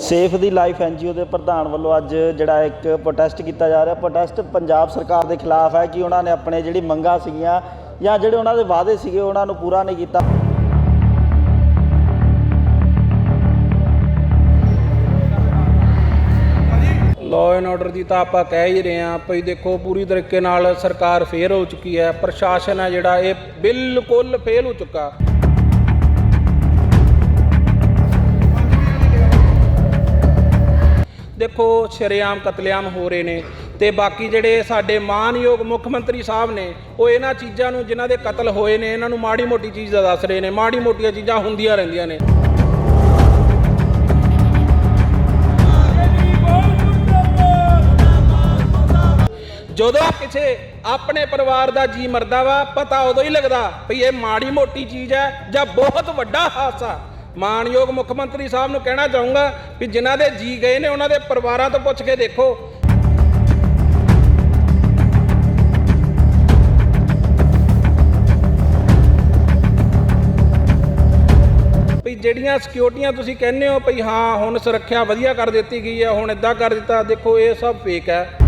Safe ਦੀ life NGO ਦੇ ਪ੍ਰਧਾਨ ਵੱਲੋਂ ਅੱਜ ਜਿਹੜਾ ਇੱਕ ਪ੍ਰੋਟੈਸਟ ਕੀਤਾ ਜਾ ਰਿਹਾ। ਪ੍ਰੋਟੈਸਟ ਪੰਜਾਬ ਸਰਕਾਰ ਦੇ ਖਿਲਾਫ ਹੈ ਕਿ ਉਹਨਾਂ ਨੇ ਆਪਣੇ ਜਿਹੜੀ ਮੰਗਾਂ ਸੀਗੀਆਂ ਜਾਂ ਜਿਹੜੇ ਉਹਨਾਂ ਦੇ ਵਾਅਦੇ ਸੀਗੇ ਉਹਨਾਂ ਨੂੰ ਪੂਰਾ ਨਹੀਂ ਕੀਤਾ। ਲਾਅ ਐਂਡ ਆਰਡਰ ਦੀ ਤਾਂ ਆਪਾਂ ਕਹਿ ਹੀ ਰਹੇ ਹਾਂ ਭਈ ਦੇਖੋ ਪੂਰੀ ਤਰੀਕੇ ਨਾਲ ਸਰਕਾਰ ਫੇਲ ਹੋ ਚੁੱਕੀ ਹੈ। ਪ੍ਰਸ਼ਾਸਨ ਹੈ ਜਿਹੜਾ ਇਹ ਬਿਲਕੁਲ ਫੇਲ ਹੋ ਚੁੱਕਾ। ਦੇਖੋ ਸ਼ਰੇਆਮ ਕਤਲੇਆਮ ਹੋ ਰਹੇ ਨੇ ਤੇ ਬਾਕੀ ਜਿਹੜੇ ਸਾਡੇ ਮਾਨਯੋਗ ਮੁੱਖ ਮੰਤਰੀ ਸਾਹਿਬ ਨੇ, ਉਹ ਇਹਨਾਂ ਚੀਜ਼ਾਂ ਨੂੰ ਜਿਨ੍ਹਾਂ ਦੇ ਕਤਲ ਹੋਏ ਨੇ, ਇਹਨਾਂ ਨੂੰ ਮਾੜੀ ਮੋਟੀ ਚੀਜ਼ ਦਾ ਦੱਸ ਰਹੇ ਨੇ, ਮਾੜੀ ਮੋਟੀਆਂ ਚੀਜ਼ਾਂ ਹੁੰਦੀਆਂ ਰਹਿੰਦੀਆਂ ਨੇ। ਜਦੋਂ ਕਿਸੇ ਆਪਣੇ ਪਰਿਵਾਰ ਦਾ ਜੀ ਮਰਦਾ ਵਾ, ਪਤਾ ਉਦੋਂ ਹੀ ਲੱਗਦਾ ਵੀ ਇਹ ਮਾੜੀ ਮੋਟੀ ਚੀਜ਼ ਹੈ ਜਾਂ ਬਹੁਤ ਵੱਡਾ ਹਾਦਸਾ। ਮਾਨਯੋਗ ਮੁੱਖ ਮੰਤਰੀ ਸਾਹਿਬ ਨੂੰ ਕਹਿਣਾ ਚਾਹੂੰਗਾ ਵੀ ਜਿਨ੍ਹਾਂ ਦੇ ਜੀ ਗਏ ਨੇ, ਉਹਨਾਂ ਦੇ ਪਰਿਵਾਰਾਂ ਤੋਂ ਪੁੱਛ ਕੇ ਦੇਖੋ। ਵੀ ਜਿਹੜੀਆਂ ਸਿਕਿਉਰਟੀਆਂ ਤੁਸੀਂ ਕਹਿੰਦੇ ਹੋ ਵੀ ਹਾਂ, ਹੁਣ ਸੁਰੱਖਿਆ ਵਧੀਆ ਕਰ ਦਿੱਤੀ ਗਈ ਹੈ, ਹੁਣ ਇਦਾਂ ਕਰ ਦਿੱਤਾ, ਦੇਖੋ, ਇਹ ਸਭ ਫੇਕ ਹੈ।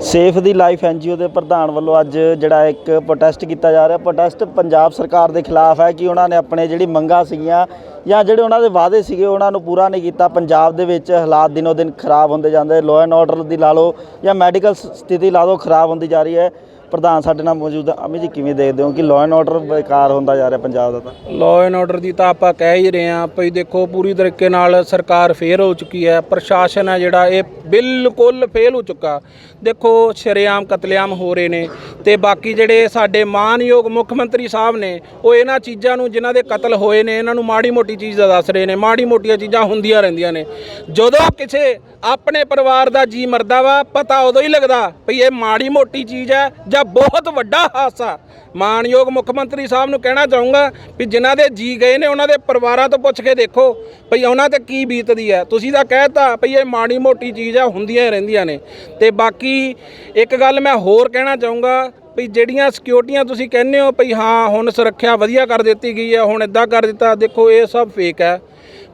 ਸੇਫ ਦੀ ਲਾਈਫ ਐਨਜੀਓ ਦੇ ਪ੍ਰਧਾਨ ਵੱਲੋਂ ਅੱਜ ਜਿਹੜਾ ਇੱਕ ਪ੍ਰੋਟੈਸਟ ਕੀਤਾ ਜਾ ਰਿਹਾ। ਪ੍ਰੋਟੈਸਟ ਪੰਜਾਬ ਸਰਕਾਰ ਦੇ ਖਿਲਾਫ ਹੈ ਕਿ ਉਹਨਾਂ ਨੇ ਆਪਣੇ ਜਿਹੜੀ ਮੰਗਾਂ ਸੀਗੀਆਂ ਜਾਂ ਜਿਹੜੇ ਉਹਨਾਂ ਦੇ ਵਾਅਦੇ ਸੀਗੇ ਉਹਨਾਂ ਨੂੰ ਪੂਰਾ ਨਹੀਂ ਕੀਤਾ। ਪੰਜਾਬ ਦੇ ਵਿੱਚ ਹਾਲਾਤ ਦਿਨੋ ਦਿਨ ਖਰਾਬ ਹੁੰਦੇ ਜਾਂਦੇ ਲਾਅ ਐਂਡ ਆਰਡਰ ਦੀ ਲਾ ਲਓ ਜਾਂ ਮੈਡੀਕਲ ਸਥਿਤੀ ਲਾ ਲਓ, ਖਰਾਬ ਹੁੰਦੀ ਜਾ ਰਹੀ ਹੈ। ਪ੍ਰਧਾਨ ਸਾਡੇ ਨਾਲ ਮੌਜੂਦ ਹੈ ਅਮੀ ਜੀ, ਕਿਵੇਂ ਦੇਖਦੇ ਹੋ ਕਿ ਲਾਅ ਐਂਡ ਆਰਡਰ ਬੇਕਾਰ ਹੁੰਦਾ ਜਾ ਰਿਹਾ ਪੰਜਾਬ ਦਾ ਤਾਂ? ਲਾਅ ਐਂਡ ਆਰਡਰ ਦੀ ਤਾਂ ਆਪਾਂ ਕਹਿ ਹੀ ਰਹੇ ਹਾਂ, ਭਈ ਦੇਖੋ ਪੂਰੀ ਤਰੀਕੇ ਨਾਲ ਸਰਕਾਰ ਫੇਲ ਹੋ ਚੁੱਕੀ ਹੈ, ਪ੍ਰਸ਼ਾਸਨ ਹੈ ਜਿਹੜਾ ਇਹ ਬਿਲਕੁਲ ਫੇਲ ਹੋ ਚੁੱਕਾ। ਦੇਖੋ ਸ਼ਰੇਆਮ ਕਤਲੇਆਮ ਹੋ ਰਹੇ ਨੇ ਤੇ ਬਾਕੀ ਜਿਹੜੇ ਸਾਡੇ ਮਾਨਯੋਗ ਮੁੱਖ ਮੰਤਰੀ ਸਾਹਿਬ ਨੇ, ਉਹ ਇਹਨਾਂ ਚੀਜ਼ਾਂ ਨੂੰ ਜਿਨ੍ਹਾਂ ਦੇ ਕਤਲ ਹੋਏ ਨੇ, ਇਹਨਾਂ ਨੂੰ ਮਾੜੀ ਮੋਟੀ ਚੀਜ਼ ਦਾ ਦੱਸ ਰਹੇ ਨੇ, ਮਾੜੀ ਮੋਟੀਆਂ ਚੀਜ਼ਾਂ ਹੁੰਦੀਆਂ ਰਹਿੰਦੀਆਂ ਨੇ। ਜਦੋਂ ਕਿਸੇ ਆਪਣੇ ਪਰਿਵਾਰ ਦਾ ਜੀ ਮਰਦਾ ਵਾ, ਪਤਾ ਉਦੋਂ ਹੀ ਲੱਗਦਾ ਵੀ ਇਹ ਮਾੜੀ ਮੋਟੀ ਚੀਜ਼ ਹੈ ਜਾਂ ਬਹੁਤ ਵੱਡਾ ਹਾਦਸਾ ਮਾਨਯੋਗ ਮੁੱਖ ਮੰਤਰੀ ਸਾਹਿਬ ਨੂੰ ਕਹਿਣਾ ਚਾਹੂੰਗਾ ਵੀ ਜਿਨ੍ਹਾਂ ਦੇ ਜੀ ਗਏ ਨੇ, ਉਹਨਾਂ ਦੇ ਪਰਿਵਾਰਾਂ ਤੋਂ ਪੁੱਛ ਕੇ ਦੇਖੋ ਭਈ ਉਹਨਾਂ ਤੇ ਕੀ ਬੀਤਦੀ ਹੈ। ਤੁਸੀਂ ਤਾਂ ਕਹਿਤਾ ਭਈ ਇਹ ਮਾੜੀ ਮੋਟੀ ਚੀਜ਼ ਆ, ਹੁੰਦੀਆਂ ਹੀ ਰਹਿੰਦੀਆਂ ਨੇ। ਤੇ ਬਾਕੀ ਇੱਕ ਗੱਲ ਮੈਂ ਹੋਰ ਕਹਿਣਾ ਚਾਹੂੰਗਾ ਵੀ ਜਿਹੜੀਆਂ ਸਿਕਿਉਰਟੀਆਂ ਤੁਸੀਂ ਕਹਿੰਦੇ ਹੋ ਭਈ ਹਾਂ, ਹੁਣ ਸੁਰੱਖਿਆ ਵਧੀਆ ਕਰ ਦਿੱਤੀ ਗਈ ਹੈ, ਹੁਣ ਇਦਾਂ ਕਰ ਦਿੱਤਾ, ਦੇਖੋ ਇਹ ਸਭ ਫੇਕ ਹੈ।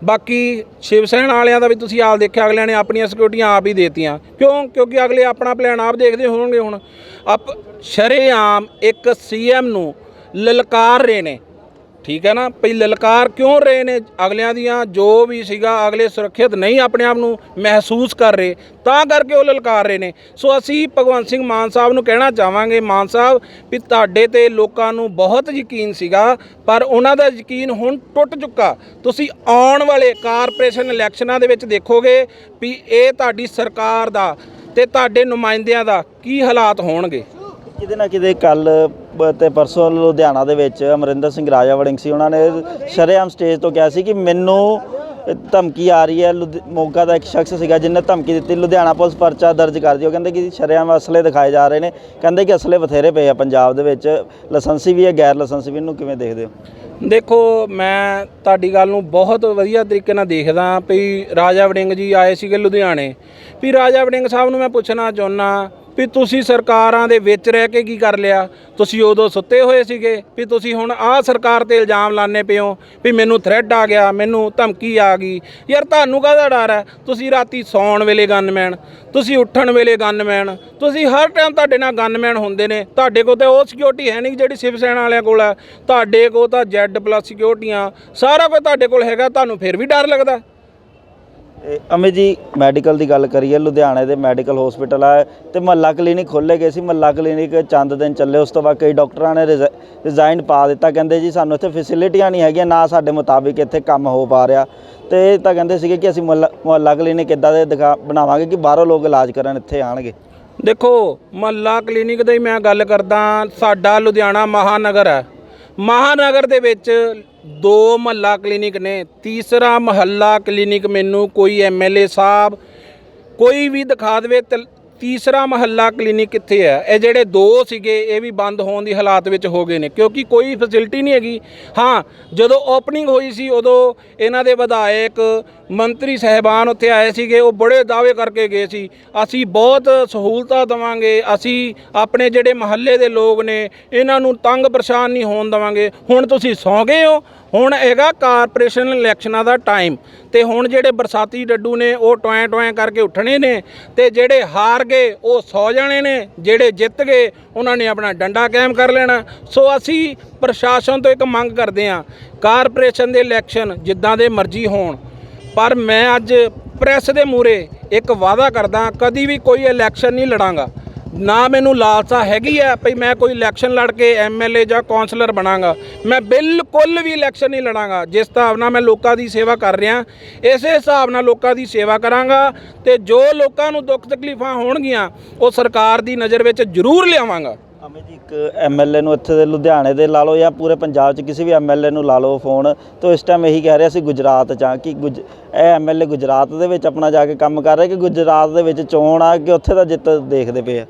ਬਾਕੀ ਸ਼ਿਵ ਸੈਨਾ ਵਾਲਿਆਂ ਦਾ ਵੀ ਤੁਸੀਂ ਆਪ ਦੇਖਿਆ, ਅਗਲਿਆਂ ਨੇ ਆਪਣੀਆਂ ਸਿਕਿਉਰਟੀਆਂ ਆਪ ਹੀ ਦੇਤੀਆਂ। ਕਿਉਂ? ਕਿਉਂਕਿ ਅਗਲੇ ਆਪਣਾ ਪਲਾਨ ਆਪ ਦੇਖਦੇ ਹੋਣਗੇ ਹੁਣ। ਆਪ ਸ਼ਰੇਆਮ ਇੱਕ ਸੀਐਮ ਨੂੰ ਲਲਕਾਰ ਰਹੇ ਨੇ। ਠੀਕ ਹੈ ਨਾ? ਭਈ ਲਲਕਾਰ ਕਿਉਂ ਰਹੇ ਨੇ ਅਗਲਿਆਂ ਦੀਆਂ? ਜੋ ਵੀ ਸੀਗਾ, ਅਗਲੇ ਸੁਰੱਖਿਅਤ ਨਹੀਂ ਆਪਣੇ ਆਪ ਨੂੰ ਮਹਿਸੂਸ ਕਰ ਰਹੇ, ਤਾਂ ਕਰਕੇ ਉਹ ਲਲਕਾਰ ਰਹੇ ਨੇ। ਸੋ ਅਸੀਂ ਭਗਵੰਤ ਸਿੰਘ ਮਾਨ ਸਾਹਿਬ ਨੂੰ ਕਹਿਣਾ ਚਾਹਾਂਗੇ, ਮਾਨ ਸਾਹਿਬ ਵੀ ਤੁਹਾਡੇ ਤੇ ਲੋਕਾਂ ਨੂੰ ਬਹੁਤ ਯਕੀਨ ਸੀਗਾ, ਪਰ ਉਹਨਾਂ ਦਾ ਯਕੀਨ ਹੁਣ ਟੁੱਟ ਚੁੱਕਾ। ਤੁਸੀਂ ਆਉਣ ਵਾਲੇ ਕਾਰਪੋਰੇਸ਼ਨ ਇਲੈਕਸ਼ਨਾਂ ਦੇ ਵਿੱਚ ਦੇਖੋਗੇ ਵੀ ਇਹ ਤੁਹਾਡੀ ਸਰਕਾਰ ਦਾ ਤੇ ਤੁਹਾਡੇ ਨੁਮਾਇੰਦਿਆਂ ਦਾ ਕੀ ਹਾਲਾਤ ਹੋਣਗੇ। ਕਿਤੇ ਨਾ ਕਿਤੇ ਕੱਲ ਤੇ ਪਰਸੋਂ ਲੁਧਿਆਣਾ ਦੇ ਵਿੱਚ ਅਮਰਿੰਦਰ ਸਿੰਘ ਰਾਜਾ ਵੜਿੰਗ ਸੀ, ਉਹਨਾਂ ਨੇ ਸ਼ਰੇਆਮ ਸਟੇਜ ਤੋਂ ਕਿਹਾ ਸੀ ਕਿ ਮੈਨੂੰ ਧਮਕੀ ਆ ਰਹੀ ਹੈ, ਲੁਧ- ਮੋਗਾ ਦਾ ਇੱਕ ਸ਼ਖਸ ਸੀਗਾ ਜਿਹਨੇ ਧਮਕੀ ਦਿੱਤੀ, ਲੁਧਿਆਣਾ ਪੁਲਿਸ ਪਰਚਾ ਦਰਜ ਕਰਦੀ ਉਹ ਕਹਿੰਦੇ ਕਿ ਸ਼ਰੇਆਮ ਅਸਲੇ ਦਿਖਾਏ ਜਾ ਰਹੇ ਨੇ, ਕਹਿੰਦੇ ਕਿ ਅਸਲੇ ਬਥੇਰੇ ਪਏ ਆ ਪੰਜਾਬ ਦੇ ਵਿੱਚ, ਲਾਇਸੈਂਸੀ ਵੀ ਹੈ, ਗੈਰ ਲਾਇਸੈਂਸੀ ਵੀ, ਇਹਨੂੰ ਕਿਵੇਂ ਦੇਖਦੇ ਹੋ? ਦੇਖੋ, ਮੈਂ ਤੁਹਾਡੀ ਗੱਲ ਨੂੰ ਬਹੁਤ ਵਧੀਆ ਤਰੀਕੇ ਨਾਲ ਦੇਖਦਾ ਵੀ ਰਾਜਾ ਵੜਿੰਗ ਜੀ ਆਏ ਸੀਗੇ ਲੁਧਿਆਣੇ। ਵੀ ਰਾਜਾ ਵੜਿੰਗ ਸਾਹਿਬ ਨੂੰ ਮੈਂ ਪੁੱਛਣਾ ਚਾਹੁੰਦਾ ਵੀ ਤੁਸੀਂ ਸਰਕਾਰਾਂ ਦੇ ਵਿੱਚ ਰਹਿ ਕੇ ਕੀ ਕਰ ਲਿਆ? ਤੁਸੀਂ ਉਦੋਂ ਸੁੱਤੇ ਹੋਏ ਸੀਗੇ ਵੀ ਤੁਸੀਂ ਹੁਣ ਆਹ ਸਰਕਾਰ ਤੇ ਇਲਜ਼ਾਮ ਲਾਣੇ ਪਿਓ ਵੀ ਮੈਨੂੰ ਥ੍ਰੈਟ ਆ ਗਿਆ, ਮੈਨੂੰ ਧਮਕੀ ਆ ਗਈ। ਯਾਰ ਤੁਹਾਨੂੰ ਕਾਹਦਾ ਡਰ ਹੈ? ਤੁਸੀਂ ਰਾਤੀ ਸੌਣ ਵੇਲੇ ਗਨਮੈਨ ਤੁਸੀਂ ਉੱਠਣ ਵੇਲੇ ਗਨਮੈਨ ਤੁਸੀਂ ਹਰ ਟਾਈਮ ਤੁਹਾਡੇ ਨਾਲ ਗਨਮੈਨ ਹੁੰਦੇ ਨੇ। ਤੁਹਾਡੇ ਕੋਲ ਤਾਂ ਉਹ ਸਿਕਿਉਰਿਟੀ ਹੈ ਨਹੀਂ ਜਿਹੜੀ ਸ਼ਿਵ ਸੈਨਾ ਵਾਲਿਆਂ ਕੋਲ ਹੈ। ਤੁਹਾਡੇ ਕੋਲ ਤਾਂ Z ਪਲੱਸ ਸਿਕਿਉਰਿਟੀਆਂ ਸਾਰਾ ਕੁਝ ਤੁਹਾਡੇ ਕੋਲ ਹੈਗਾ, ਤੁਹਾਨੂੰ ਫਿਰ ਵੀ ਡਰ ਲੱਗਦਾ। ਇਹ ਜੀ ਮੈਡੀਕਲ ਦੀ ਗੱਲ ਕਰੀਏ, ਲੁਧਿਆਣੇ ਦੇ ਮੈਡੀਕਲ ਹਸਪੀਟਲ ਆ, ਤੇ ਮਹੱਲਾ ਕਲੀਨਿਕ ਖੋਲ੍ਹੇ ਗਏ ਸੀ। ਮਹੱਲਾ ਕਲੀਨਿਕ ਚੰਦ ਦਿਨ ਚੱਲੇ, ਉਸ ਤੋਂ ਬਾਅਦ ਕਈ ਡਾਕਟਰਾਂ ਨੇ ਰਿਜ਼ਾਈਨ ਪਾ ਦਿੱਤਾ। ਕਹਿੰਦੇ ਜੀ, ਸਾਨੂੰ ਇੱਥੇ ਫੈਸਿਲਿਟੀਆਂ ਨਹੀਂ ਹੈਗੀਆਂ, ਨਾ ਸਾਡੇ ਮੁਤਾਬਿਕ ਇੱਥੇ ਕੰਮ ਹੋ ਪਾ ਰਿਹਾ। ਤੇ ਇਹ ਤਾਂ ਕਹਿੰਦੇ ਸੀਗੇ ਕਿ ਅਸੀਂ ਮਹੱਲਾ, ਮੁਹੱਲਾ ਕਲੀਨਿਕ ਇਦਾਂ ਦੇ ਦਿਖਾ, ਬਣਾਵਾਂਗੇ ਕਿ ਬਾਹਰੋਂ ਲੋਕ ਇਲਾਜ ਕਰਨ ਇੱਥੇ ਆਣਗੇ ਦੇਖੋ, ਮਹੱਲਾ ਕਲੀਨਿਕ ਦੀ ਮੈਂ ਗੱਲ ਕਰਦਾ, ਸਾਡਾ ਲੁਧਿਆਣਾ ਮਹਾਨਗਰ ਹੈ। ਮਹਾਨਗਰ ਦੇ ਵਿੱਚ ਦੋ ਮਹੱਲਾ ਕਲੀਨਿਕ ਨੇ, ਤੀਸਰਾ ਮਹੱਲਾ ਕਲੀਨਿਕ ਮੈਨੂੰ ਕੋਈ ਐਮਐਲਏ ਸਾਹਿਬ ਕੋਈ ਵੀ ਦਿਖਾ ਦੇਵੇ ਤੇ ਤੀਸਰਾ ਮਹੱਲਾ ਕਲੀਨਿਕ ਕਿੱਥੇ ਹੈ। ਇਹ ਜਿਹੜੇ ਦੋ ਸੀਗੇ, ਇਹ ਵੀ ਬੰਦ ਹੋਣ ਦੀ ਹਾਲਾਤ ਵਿੱਚ ਹੋ ਗਏ ਨੇ। ਕਿਉਂਕਿ ਕੋਈ ਫੈਸਿਲਿਟੀ ਨਹੀਂ ਹੈਗੀ। ਹਾਂ, ਜਦੋਂ ਓਪਨਿੰਗ ਹੋਈ ਸੀ, ਉਦੋਂ ਇਹਨਾਂ ਦੇ ਵਿਧਾਇਕ ਮੰਤਰੀ ਸਹਿਬਾਨ ਉੱਥੇ ਆਏ ਸੀਗੇ। ਉਹ ਬੜੇ ਦਾਅਵੇ ਕਰਕੇ ਗਏ ਸੀ। ਅਸੀਂ ਬਹੁਤ ਸਹੂਲਤਾਂ ਦਵਾਂਗੇ। ਅਸੀਂ ਆਪਣੇ ਜਿਹੜੇ ਮਹੱਲੇ ਦੇ ਲੋਕ ਨੇ, ਇਹਨਾਂ ਨੂੰ ਤੰਗ ਪਰੇਸ਼ਾਨ ਨਹੀਂ ਹੋਣ ਦਵਾਂਗੇ। ਹੁਣ ਤੁਸੀਂ ਸੌਂ ਗਏ ਹੋ। ਹੁਣ ਹੈਗਾ ਕਾਰਪੋਰੇਸ਼ਨ ਇਲੈਕਸ਼ਨਾਂ ਦਾ ਟਾਈਮ ਤੇ ਹੁਣ ਜਿਹੜੇ ਬਰਸਾਤੀ ਡੱਡੂ ਨੇ ਉਹ ਟੋਏ ਟੋਏ ਕਰਕੇ ਉੱਠਣੇ ਨੇ ਤੇ ਜਿਹੜੇ ਹਾਰ ਗਏ ਉਹ ਸੌ ਜਾਣੇ ਨੇ, ਜਿਹੜੇ ਜਿੱਤ ਗਏ ਉਹਨਾਂ ਨੇ ਆਪਣਾ ਡੰਡਾ ਕਾਇਮ ਕਰ ਲੈਣਾ। ਸੋ ਅਸੀਂ ਪ੍ਰਸ਼ਾਸਨ ਤੋਂ ਇੱਕ ਮੰਗ ਕਰਦੇ ਹਾਂ, ਕਾਰਪੋਰੇਸ਼ਨ ਦੇ ਇਲੈਕਸ਼ਨ ਜਿੱਦਾਂ ਦੇ ਮਰਜ਼ੀ ਹੋਣ। ਪਰ ਮੈਂ ਅੱਜ ਪ੍ਰੈਸ ਦੇ ਮੂਰੇ ਇੱਕ ਵਾਅਦਾ ਕਰਦਾ ਕਦੀ ਵੀ ਕੋਈ ਇਲੈਕਸ਼ਨ ਨਹੀਂ ਲੜਾਂਗਾ। ਨਾ ਮੈਨੂੰ ਲਾਲਸਾ ਹੈਗੀ ਹੈ ਭਈ ਮੈਂ ਕੋਈ ਇਲੈਕਸ਼ਨ ਲੜ ਕੇ ਐਮਐਲਏ ਜਾਂ ਕੌਂਸਲਰ ਬਣਾਂਗਾ। ਮੈਂ ਬਿਲਕੁਲ ਵੀ ਇਲੈਕਸ਼ਨ ਨਹੀਂ ਲੜਾਂਗਾ। ਜਿਸ ਹਿਸਾਬ ਨਾਲ ਮੈਂ ਲੋਕਾਂ ਦੀ ਸੇਵਾ ਕਰ ਰਿਹਾ, ਇਸੇ ਹਿਸਾਬ ਨਾਲ ਲੋਕਾਂ ਦੀ ਸੇਵਾ ਕਰਾਂਗਾ ਤੇ ਜੋ ਲੋਕਾਂ ਨੂੰ ਦੁੱਖ ਤਕਲੀਫਾਂ ਹੋਣਗੀਆਂ, ਉਹ ਸਰਕਾਰ ਦੀ ਨਜ਼ਰ ਵਿੱਚ ਜ਼ਰੂਰ ਲਿਆਵਾਂਗਾ। ਅਮੇ ਜੀ, ਇੱਕ ਐਮਐਲਏ ਨੂੰ ਇੱਥੇ ਦੇ ਲੁਧਿਆਣੇ ਦੇ ਲਾ ਲਓ ਜਾਂ ਪੂਰੇ ਪੰਜਾਬ 'ਚ ਕਿਸੇ ਵੀ ਐਮਐਲਏ ਨੂੰ ਲਾ ਲਓ ਫੋਨ, ਤਾਂ ਇਸ ਟਾਈਮ ਇਹੀ ਕਹਿ ਰਿਹਾ ਸੀ ਗੁਜਰਾਤ 'ਚ ਆ ਕਿ ਗੁਜ, ਇਹ ਐਮਐਲਏ ਗੁਜਰਾਤ ਦੇ ਵਿੱਚ ਆਪਣਾ ਜਾ ਕੇ ਕੰਮ ਕਰ ਰਿਹਾ ਕਿ ਗੁਜਰਾਤ ਦੇ ਵਿੱਚ ਚੋਣ ਆ ਕਿ ਉੱਥੇ ਦਾ ਜਿੱਤ ਦੇਖਦੇ ਪਏ ਆ?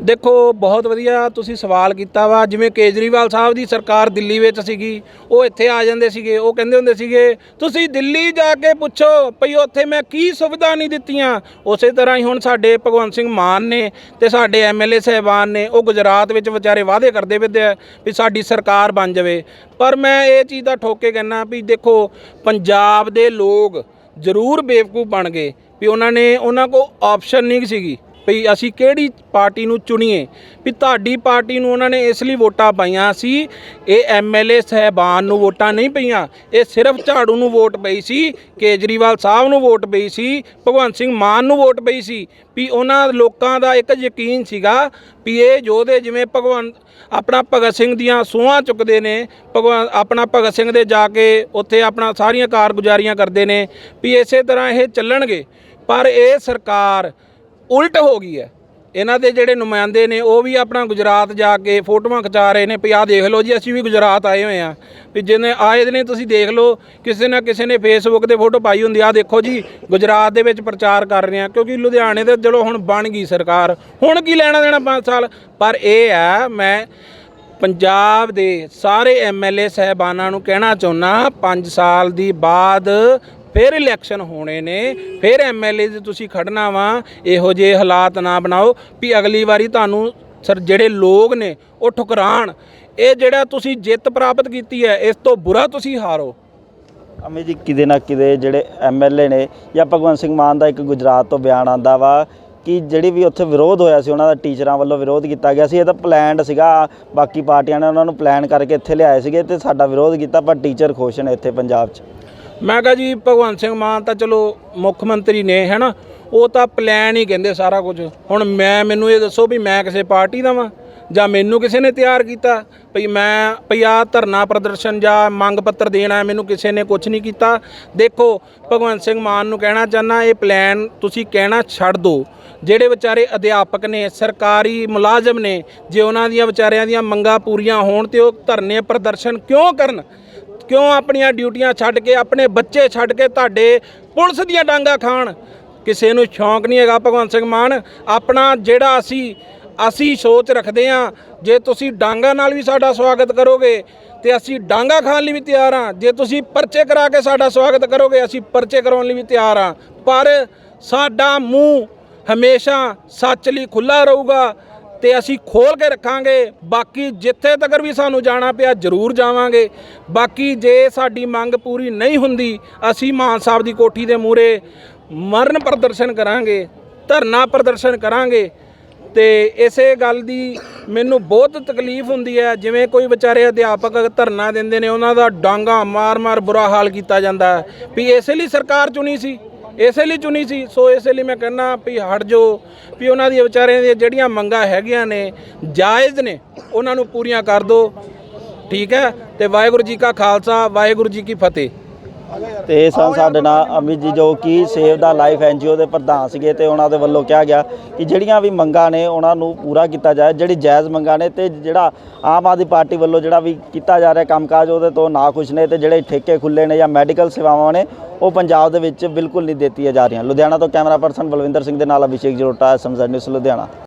ਦੇਖੋ, ਬਹੁਤ ਵਧੀਆ ਤੁਸੀਂ ਸਵਾਲ ਕੀਤਾ ਵਾ। ਜਿਵੇਂ ਕੇਜਰੀਵਾਲ ਸਾਹਿਬ ਦੀ ਸਰਕਾਰ ਦਿੱਲੀ ਵਿੱਚ ਸੀਗੀ, ਉਹ ਇੱਥੇ ਆ ਜਾਂਦੇ ਸੀਗੇ, ਉਹ ਕਹਿੰਦੇ ਹੁੰਦੇ ਸੀਗੇ, ਤੁਸੀਂ ਦਿੱਲੀ ਜਾ ਕੇ ਪੁੱਛੋ ਭਈ ਉੱਥੇ ਮੈਂ ਕੀ ਸੁਵਿਧਾ ਨਹੀਂ ਦਿੱਤੀਆਂ। ਉਸੇ ਤਰ੍ਹਾਂ ਹੀ ਹੁਣ ਸਾਡੇ ਭਗਵੰਤ ਸਿੰਘ ਮਾਨ ਨੇ ਤੇ ਸਾਡੇ ਐਮਐਲਏ ਸਹਿਬਾਨ ਨੇ, ਉਹ ਗੁਜਰਾਤ ਵਿੱਚ ਵਿਚਾਰੇ ਵਾਅਦੇ ਕਰਦੇ ਫਿਰਦੇ ਆ ਵੀ ਸਾਡੀ ਸਰਕਾਰ ਬਣ ਜਾਵੇ। ਪਰ ਮੈਂ ਇਹ ਚੀਜ਼ ਦਾ ਠੋਕ ਕੇ ਕਹਿਣਾ ਵੀ ਦੇਖੋ, ਪੰਜਾਬ ਦੇ ਲੋਕ ਜ਼ਰੂਰ ਬੇਵਕੂਫ ਬਣ ਗਏ ਵੀ ਉਹਨਾਂ ਨੇ, ਉਹਨਾਂ ਕੋਲ ਆਪਸ਼ਨ ਨਹੀਂ ਸੀਗੀ। ਵੀ ਅਸੀਂ ਕਿਹੜੀ ਪਾਰਟੀ ਨੂੰ ਚੁਣੀਏ? ਵੀ ਤੁਹਾਡੀ ਪਾਰਟੀ ਨੂੰ ਉਹਨਾਂ ਨੇ ਇਸ ਲਈ ਵੋਟਾਂ ਪਾਈਆਂ ਸੀ, ਇਹ ਐਮਐਲਏ ਸਹਿਬਾਨ ਨੂੰ ਵੋਟਾਂ ਨਹੀਂ ਪਈਆਂ, ਇਹ ਸਿਰਫ ਝਾੜੂ ਨੂੰ ਵੋਟ ਪਈ ਸੀ, ਕੇਜਰੀਵਾਲ ਸਾਹਿਬ ਨੂੰ ਵੋਟ ਪਈ ਸੀ, ਭਗਵੰਤ ਸਿੰਘ ਮਾਨ ਨੂੰ ਵੋਟ ਪਈ ਸੀ, ਵੀ ਉਹਨਾਂ ਲੋਕਾਂ ਦਾ ਇੱਕ ਯਕੀਨ ਸੀਗਾ ਵੀ ਇਹ ਯੋਧੇ ਜਿਵੇਂ ਭਗਵੰਤ ਆਪਣਾ ਭਗਤ ਸਿੰਘ ਦੀਆਂ ਸੂਹਾਂ ਚੁੱਕਦੇ ਨੇ ਭਗਵਾਨ ਆਪਣਾ ਭਗਤ ਸਿੰਘ ਦੇ ਜਾ ਕੇ ਉੱਥੇ ਆਪਣਾ ਸਾਰੀਆਂ ਕਾਰਗੁਜ਼ਾਰੀਆਂ ਕਰਦੇ ਨੇ, ਵੀ ਇਸੇ ਤਰ੍ਹਾਂ ਇਹ ਚੱਲਣਗੇ। ਪਰ ਇਹ ਸਰਕਾਰ ਉਲਟ ਹੋ ਗਈ ਹੈ। ਇਹਨਾਂ ਦੇ ਜਿਹੜੇ ਨੁਮਾਇੰਦੇ ਨੇ, ਉਹ ਵੀ ਆਪਣਾ ਗੁਜਰਾਤ ਜਾ ਕੇ ਫੋਟੋਆਂ ਖਿਚਾ ਰਹੇ ਨੇ ਵੀ ਆਹ ਦੇਖ ਲਓ ਜੀ, ਅਸੀਂ ਵੀ ਗੁਜਰਾਤ ਆਏ ਹੋਏ ਆ ਵੀ ਜਿਹਨੇ ਆਏ ਨੇ ਤੁਸੀਂ ਦੇਖ ਲਓ, ਕਿਸੇ ਨਾ ਕਿਸੇ ਨੇ ਫੇਸਬੁੱਕ ਤੇ ਫੋਟੋ ਪਾਈ ਹੁੰਦੀ ਆ ਦੇਖੋ ਜੀ, ਗੁਜਰਾਤ ਦੇ ਵਿੱਚ ਪ੍ਰਚਾਰ ਕਰ ਰਹੇ ਆ ਕਿਉਂਕਿ ਲੁਧਿਆਣੇ ਦੇ ਚਲੋ ਹੁਣ ਬਣ ਗਈ ਸਰਕਾਰ। ਹੁਣ ਕੀ ਲੈਣਾ ਦੇਣਾ 5 ਸਾਲ? ਪਰ ਇਹ ਹੈ, ਮੈਂ ਪੰਜਾਬ ਦੇ ਸਾਰੇ ਐਮਐਲਏ ਸਹਿਬਾਨਾਂ ਨੂੰ ਕਹਿਣਾ ਚਾਹੁੰਦਾ 5 ਸਾਲ ਦੀ ਬਾਅਦ ਫਿਰ ਇਲੈਕਸ਼ਨ ਹੋਣੇ ਨੇ, ਫਿਰ ਐਮਐਲਏ ਦੇ ਤੁਸੀਂ ਖੜਨਾ ਵਾ, ਇਹੋ ਜਿਹੇ ਹਾਲਾਤ ਨਾ ਬਣਾਓ ਵੀ ਅਗਲੀ ਵਾਰੀ ਤੁਹਾਨੂੰ ਸਰ ਜਿਹੜੇ ਲੋਕ ਨੇ ਉਹ ਠੁਕਰਾਣ। ਇਹ ਜਿਹੜਾ ਤੁਸੀਂ ਜਿੱਤ ਪ੍ਰਾਪਤ ਕੀਤੀ ਹੈ, ਇਸ ਤੋਂ ਬੁਰਾ ਤੁਸੀਂ ਹਾਰੋ। ਅਮੇ ਜੀ, ਕਿਤੇ ਨਾ ਕਿਤੇ ਜਿਹੜੇ ਐਮਐਲਏ ਨੇ ਜਾਂ ਭਗਵੰਤ ਸਿੰਘ ਮਾਨ ਦਾ ਇੱਕ ਗੁਜਰਾਤ ਤੋਂ ਬਿਆਨ ਆਂਦਾ ਵਾ ਕਿ ਜਿਹੜੀ ਵੀ ਉੱਥੇ ਵਿਰੋਧ ਹੋਇਆ ਸੀ, ਉਹਨਾਂ ਦਾ ਟੀਚਰਾਂ ਵੱਲੋਂ ਵਿਰੋਧ ਕੀਤਾ ਗਿਆ ਸੀ। ਇਹ ਤਾਂ ਪਲਾਨਡ ਸੀਗਾ, ਬਾਕੀ ਪਾਰਟੀਆਂ ਨੇ ਉਹਨਾਂ ਨੂੰ ਪਲਾਨ ਕਰਕੇ ਇੱਥੇ ਲਿਆਏ ਸੀਗੇ ਤੇ ਸਾਡਾ ਵਿਰੋਧ ਕੀਤਾ, ਪਰ ਟੀਚਰ ਖੁਸ਼ ਨੇ ਇੱਥੇ ਪੰਜਾਬ 'ਚ। ਮੈਂ ਕਹਾਂ ਜੀ, ਭਗਵੰਤ ਸਿੰਘ ਮਾਨ ਤਾਂ ਚਲੋ ਮੁੱਖ ਮੰਤਰੀ ਨੇ ਹੈਨਾ ਉਹ ਤਾਂ ਪਲਾਨ ਹੀ ਕਹਿੰਦੇ ਸਾਰਾ ਕੁਝ। ਹੁਣ ਮੈਂ, ਮੈਨੂੰ ਇਹ ਦੱਸੋ ਵੀ ਮੈਂ ਕਿਸੇ ਪਾਰਟੀ ਦਾ ਵਾਂ? ਜਾਂ ਮੈਨੂੰ ਕਿਸੇ ਨੇ ਤਿਆਰ ਕੀਤਾ? ਭਈ ਮੈਂ, ਭਈ ਆਹ ਧਰਨਾ ਪ੍ਰਦਰਸ਼ਨ ਜਾਂ ਮੰਗ ਪੱਤਰ ਦੇਣਾ ਮੈਨੂੰ ਕਿਸੇ ਨੇ ਕੁਝ ਨਹੀਂ ਕੀਤਾ? ਦੇਖੋ, ਭਗਵੰਤ ਸਿੰਘ ਮਾਨ ਨੂੰ ਕਹਿਣਾ ਚਾਹਨਾ ਇਹ ਪਲਾਨ ਤੁਸੀਂ ਕਹਿਣਾ ਛੱਡ ਦਿਓ ਜਿਹੜੇ ਵਿਚਾਰੇ ਅਧਿਆਪਕ ਨੇ, ਸਰਕਾਰੀ ਮੁਲਾਜ਼ਮ ਨੇ, ਜੇ ਉਹਨਾਂ ਦੀਆਂ ਵਿਚਾਰਿਆਂ ਦੀਆਂ ਮੰਗਾਂ ਪੂਰੀਆਂ ਹੋਣ ਤੇ ਉਹ ਧਰਨੇ ਪ੍ਰਦਰਸ਼ਨ ਕਿਉਂ ਕਰਨ? ਕਿਉਂ ਆਪਣੀਆਂ ਡਿਊਟੀਆਂ ਛੱਡ ਕੇ, ਆਪਣੇ ਬੱਚੇ ਛੱਡ ਕੇ ਤੁਹਾਡੇ ਪੁਲਿਸ ਦੀਆਂ ਡਾਂਗਾ ਖਾਣ? ਕਿਸੇ ਨੂੰ ਸ਼ੌਂਕ ਨਹੀਂ ਹੈਗਾ ਭਗਵੰਤ ਸਿੰਘ ਮਾਨ। ਆਪਣਾ ਜਿਹੜਾ ਅਸੀਂ ਅਸੀਂ ਸੋਚ ਰੱਖਦੇ ਹਾਂ, ਜੇ ਤੁਸੀਂ ਡਾਂਗਾ ਨਾਲ ਵੀ ਸਾਡਾ ਸਵਾਗਤ ਕਰੋਗੇ ਤੇ ਅਸੀਂ ਡਾਂਗਾ ਖਾਣ ਲਈ ਵੀ ਤਿਆਰ ਹਾਂ। ਜੇ ਤੁਸੀਂ ਪਰਚੇ ਕਰਾ ਕੇ ਸਾਡਾ ਸਵਾਗਤ ਕਰੋਗੇ, ਅਸੀਂ ਪਰਚੇ ਕਰਾਉਣ ਲਈ ਵੀ ਤਿਆਰ ਹਾਂ। ਪਰ ਸਾਡਾ ਮੂੰਹ ਹਮੇਸ਼ਾ ਸੱਚ ਲਈ ਖੁੱਲਾ ਰਹੂਗਾ। ਤੇ ਅਸੀਂ ਖੋਲ ਕੇ ਰੱਖਾਂਗੇ। ਬਾਕੀ ਜਿੱਥੇ ਤੱਕ ਵੀ ਸਾਨੂੰ ਜਾਣਾ ਪਿਆ, ਜ਼ਰੂਰ ਜਾਵਾਂਗੇ। ਬਾਕੀ ਜੇ ਸਾਡੀ ਮੰਗ ਪੂਰੀ ਨਹੀਂ ਹੁੰਦੀ, ਅਸੀਂ ਮਾਨ ਸਾਹਿਬ ਦੀ ਕੋਠੀ ਦੇ ਮੂਹਰੇ ਮਰਨ ਪ੍ਰਦਰਸ਼ਨ ਕਰਾਂਗੇ, ਧਰਨਾ ਪ੍ਰਦਰਸ਼ਨ ਕਰਾਂਗੇ। ਤੇ ਇਸੇ ਗੱਲ ਦੀ ਮੈਨੂੰ ਬਹੁਤ ਤਕਲੀਫ ਹੁੰਦੀ ਹੈ। ਜਿਵੇਂ ਕੋਈ ਵਿਚਾਰੇ ਅਧਿਆਪਕ ਧਰਨਾ ਦਿੰਦੇ ਨੇ, ਉਹਨਾਂ ਦਾ ਡਾਂਗਾ ਮਾਰ-ਮਾਰ ਬੁਰਾ ਹਾਲ ਕੀਤਾ ਜਾਂਦਾ ਹੈ। ਵੀ ਇਸੇ ਲਈ ਸਰਕਾਰ ਚੁਣੀ ਸੀ। ਇਸੇ ਲਈ ਚੁਣੀ ਸੀ। ਸੋ ਇਸੇ ਲਈ ਮੈਂ ਕਹਿੰਦਾ ਵੀ ਹਟ ਜੋ ਵੀ ਉਹਨਾਂ ਦੀਆਂ ਵਿਚਾਰਿਆਂ ਦੀਆਂ ਜਿਹੜੀਆਂ ਮੰਗਾਂ ਹੈਗੀਆਂ ਨੇ, ਜਾਇਜ਼ ਨੇ, ਉਹਨਾਂ ਨੂੰ ਪੂਰੀਆਂ ਕਰ ਦਿਓ। ਠੀਕ ਹੈ? ਤੇ ਵਾਹਿਗੁਰੂ ਜੀ ਕਾ ਖਾਲਸਾ, ਵਾਹਿਗੁਰੂ ਜੀ ਕੀ ਫਤਿਹ। ਤੇ ਇਹ ਸਨ ਸਾਡੇ ਨਾਲ ਅਮਿਤ ਜੀ ਜੋ ਕਿ ਸੇਵ ਦਾ ਲਾਈਫ ਐਨਜੀਓ ਦੇ ਪ੍ਰਧਾਨ ਸੀਗੇ ਤੇ ਉਹਨਾਂ ਦੇ ਵੱਲੋਂ ਕਿਹਾ ਗਿਆ ਕਿ ਜਿਹੜੀਆਂ ਵੀ ਮੰਗਾਂ ਨੇ ਉਹਨਾਂ ਨੂੰ ਪੂਰਾ ਕੀਤਾ ਜਾਏ, ਜਿਹੜੀ ਜਾਇਜ਼ ਮੰਗਾਂ ਨੇ ਤੇ ਜਿਹੜਾ ਆਮ ਆਦਮੀ ਪਾਰਟੀ ਵੱਲੋਂ ਜਿਹੜਾ ਵੀ ਕੀਤਾ ਜਾ ਰਿਹਾ ਕੰਮਕਾਜ, ਉਹਦੇ ਤੋਂ ਨਾ ਖੁਸ਼ ਨੇ ਤੇ ਜਿਹੜੇ ਠੇਕੇ ਖੁੱਲੇ ਨੇ ਜਾਂ ਮੈਡੀਕਲ ਸੇਵਾਵਾਂ ਨੇ, ਉਹ ਪੰਜਾਬ ਦੇ ਵਿੱਚ ਬਿਲਕੁਲ ਨਹੀਂ ਦਿੱਤੀਆਂ ਜਾ ਰਹੀਆਂ। ਲੁਧਿਆਣਾ ਤੋਂ ਕੈਮਰਾ ਪਰਸਨ ਬਲਵਿੰਦਰ ਸਿੰਘ ਦੇ ਨਾਲ ਅਭਿਸ਼ੇਕ ਜਰੋਟਾ ਸਮਝਾ ਨਿਊਜ਼ ਲੁਧਿਆਣਾ।